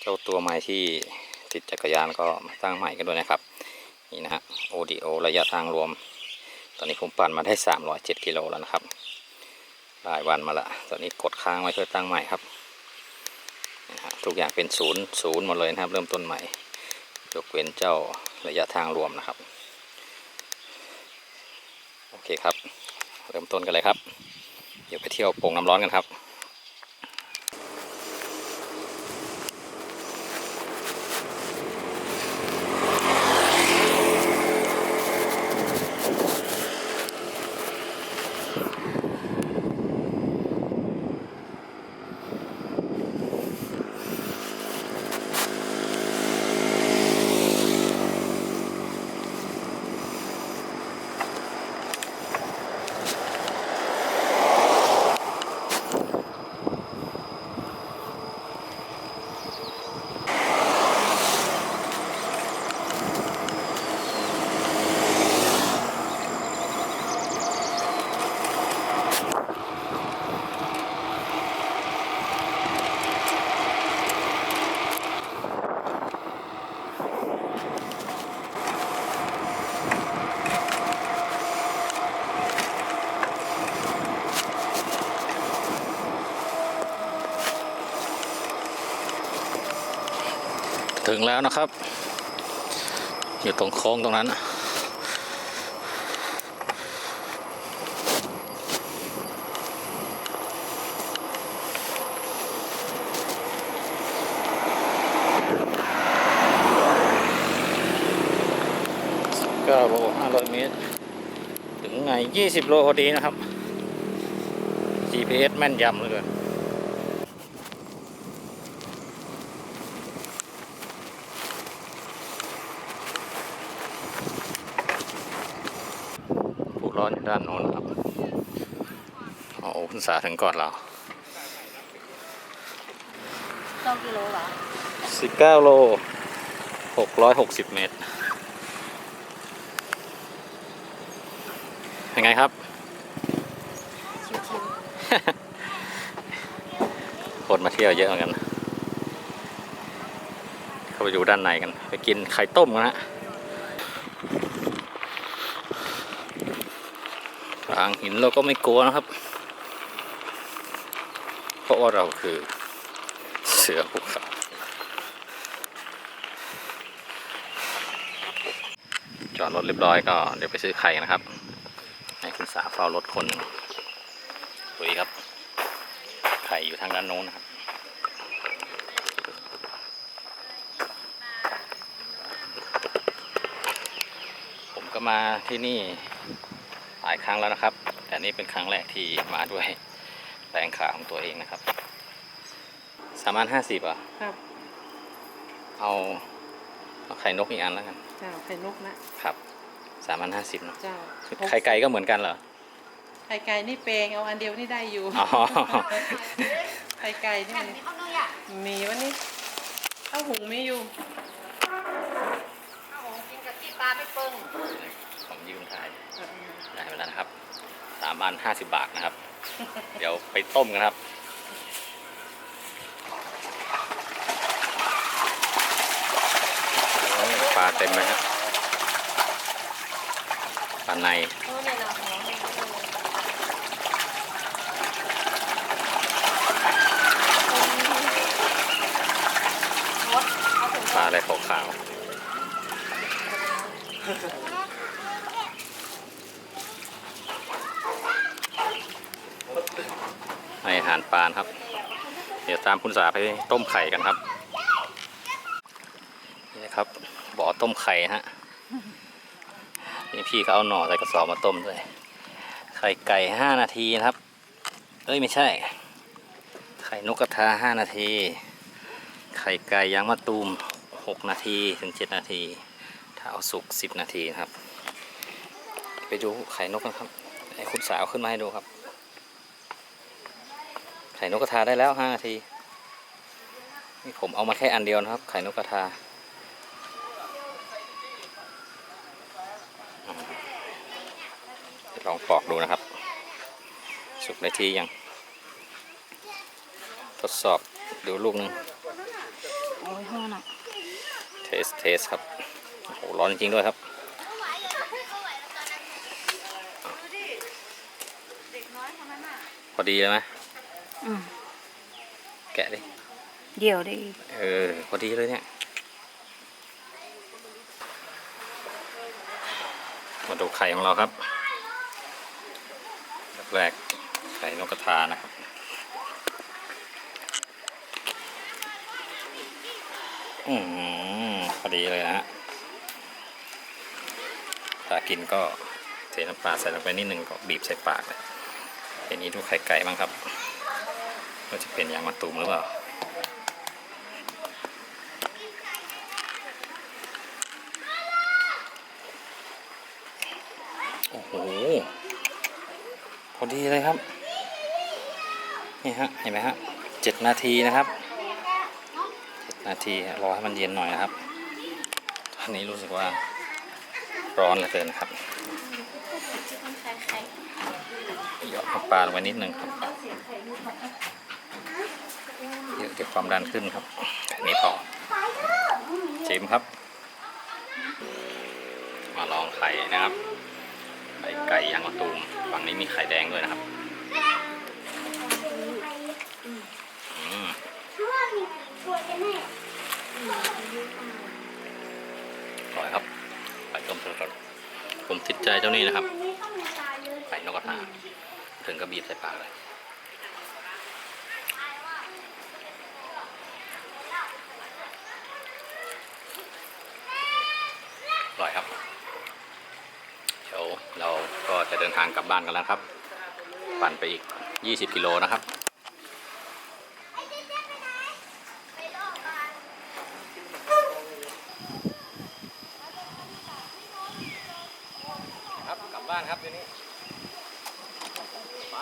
เจ้าตัวใหม่ที่ติดจักรยานก็มาตั้งใหม่กันด้วยนะครับ นี่นะฮะโอดีโอระยะทางรวม ตอนนี้ผมปั่นมาได้ 307กิโลแล้วนะครับหลายวันมาละ ตอนนี้กดค้างไว้เพื่อตั้งใหม่ครับนะฮะทุกอย่างเป็นศูนย์ศูนย์หมดเลยนะครับ เริ่มต้นใหม่ยกเว้นเจ้าระยะทางรวมนะครับ โอเคครับ เริ่มต้นกันเลยครับ เดี๋ยวไปเที่ยวโป่งน้ำร้อนกันครับ ถึงแล้วนะครับ อยู่ตรงโค้งตรงนั้นก้าโลห้าร้อยเมตร ถึงไงยี่สิบโลพอดีนะครับ GPS แม่นยำเลยเกิน ผู้ ร้อนอยู่ด้านโน้นครับโอ้โหคุณสาถึงก่อนเราเก้ากิโลเหรอ19โล660เมตรยังไงครับชิวคนมาเที่ยวเยอะเหมือนกัน เข้าไปดูด้านในกัน ไปกินไข่ต้มกันฮะ ทางหินเราก็ไม่กลัวนะครับ เพราะว่าเราคือเสือภูเขาจอดรถเรียบร้อยก็เดี๋ยวไปซื้อไข่นะครับ ให้คุณสาเฝ้ารถคนหนึ่งดูดีครับ ไข่อยู่ทางด้านโน้นนะครับผมก็มาที่นี่ ลายครั้งแล้วนะครับ แต่นี่เป็นครั้งแรกที่มาด้วยแปลงขาของตัวเองนะครับสามพันห้าสิบอะๆครับ เอาเอาไข่นกอีกอันแล้วกันเจ้าไข่นกนะครับสามพันห้าสิบเนาะเจ้าไข่ไก่ก็เหมือนกันเหรอไข่ไก่นี่เปลงเอาอันเดียวนี่ได้อยู่อ๋อไข่ไก่นี่มันมีวันนี้ข้าวหุงมีอยู่ผมยืมถ่า ยเออได้ไปแล้วนะครับสามอันห้าสิบบาทนะครับ เดี๋ยวไปต้มกันครับโอ้ยปลาเต็มเลยครับปลาในโอ้เนี่ยเราหอมรสเอาถุงปลาอะไรขาวๆให้อาหารปานครับ เดี๋ยวตามคุณสาไปต้มไข่กันครับ นี่ครับบ่อต้มไข่ฮะ นี่พี่เขาเอาหน่อใส่กระสอบมาต้มด้วย ไข่ไก่ห้านาทีนะครับ เอ้ยไม่ใช่ ไข่นกกระทาห้านาที ไข่ไก่ยางมะตูมหกนาทีถึงเจ็ดนาที ถ้าเอาสุกสิบนาทีครับ ไปดูไข่นกกันครับไอ้คุณสาวขึ้นมาให้ดูครับ ไข่นกกระทาได้แล้วห้านาที นี่ผมเอามาแค่อันเดียวนะครับ ไข่นกกระทาอืมลองปอกดูนะครับ สุกในทียัง ทดสอบดูลูกหนึงเอาไว้ห้องน่ะเทสเทสครับ โอ้โห ร้อนจริงๆด้วยครับพอดีเลยไหมอืม แกะดิ เดี๋ยวดิ เออ พอดีเลยเนี่ย มาดูไข่ของเราครับ แรกๆไข่นกกระทานะครับอืมพอดีเลยนะฮะถ้ากินก็เทน้ำปลาใส่ลงไปนิดนึงก็บีบใส่ปากเลยทีนี้ดูไข่ไก่บ้างครับ ว่าจะเป็นยางมะตูมหรือเปล่าโอ้โหพอดีเลยครับ นี่ฮะเห็นไหมฮะเจ็ดนาทีนะครับเจ็ดนาทีรอให้มันเย็นหน่อยนะครับตอนนี้รู้สึกว่าร้อนเหลือเกินครับหยอดปลาลงไปนิดนึงครับ เดี๋ยวเดี๋ยวความดันขึ้นครับแค่นี้พอชิมครับ มาลองไข่นะครับไข่ไก่ยางมะตูมฝั่งนี้มีไข่แดงด้วยนะครับอร่อยครับไข่ต้มสดๆผมติดใจเจ้านี้นะครับไข่นกกระทาถึงกระบีบใส่ปากเลย ร่อยครับ เดี๋ยวเราก็จะเดินทางกลับบ้านกันแล้วครับ ปั่นไปอีก 20 กิโลนะครับครับกลับบ้านครับเดี๋ยวนี้ไป